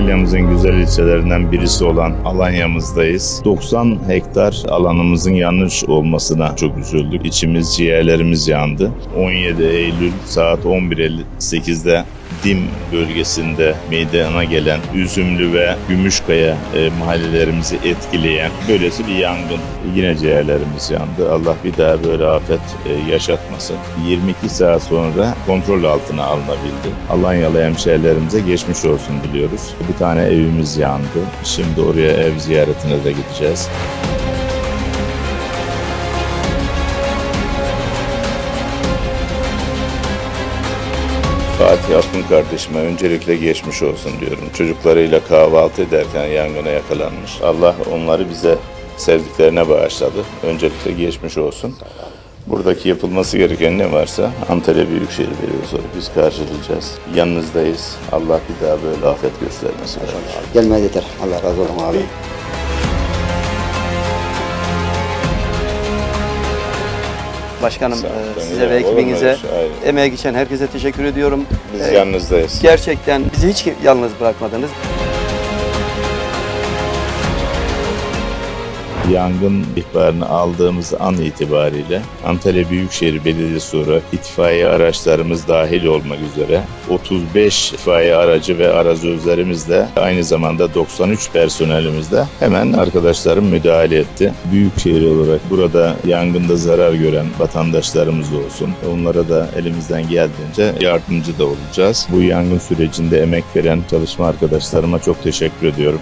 Antalya'mızın güzel ilçelerinden birisi olan Alanya'mızdayız. 90 hektar alanımızın yanlış olmasına çok üzüldük. İçimiz, ciğerlerimiz yandı. 17 Eylül saat 11.58'de Dim bölgesinde meydana gelen Üzümlü ve Gümüşkaya e, mahallelerimizi etkileyen böylesi bir yangın. Yine ciğerlerimiz yandı. Allah bir daha böyle afet e, yaşatmasın. 22 saat sonra kontrol altına alınabildi. Alanyalı hemşehrilerimize geçmiş olsun diliyoruz. Bir tane evimiz yandı. Şimdi oraya ev ziyaretine de gideceğiz. Fatih Akın kardeşime öncelikle geçmiş olsun diyorum. Çocuklarıyla kahvaltı ederken yangına yakalanmış. Allah onları bize sevdiklerine bağışladı. Öncelikle geçmiş olsun. Buradaki yapılması gereken ne varsa Antalya Büyükşehir Belediyesi biz karşılayacağız. Yanınızdayız. Allah bir daha böyle afet göstermesin. Gelmez yeter. Allah razı olsun abi. Başkanım e, size ve ekibinize, şey? Emeğe geçen herkese teşekkür ediyorum. Biz E, yanınızdayız. Gerçekten bizi hiç yalnız bırakmadınız. Yangın ihbarını aldığımız an itibariyle Antalya Büyükşehir Belediyesi olarak itfaiye araçlarımız dahil olmak üzere 35 itfaiye aracı ve arazözlerimizle aynı zamanda 93 personelimizle hemen arkadaşlarım müdahale etti. Büyükşehir olarak burada yangında zarar gören vatandaşlarımız olsun. Onlara da elimizden geldiğince yardımcı da olacağız. Bu yangın sürecinde emek veren çalışma arkadaşlarıma çok teşekkür ediyorum.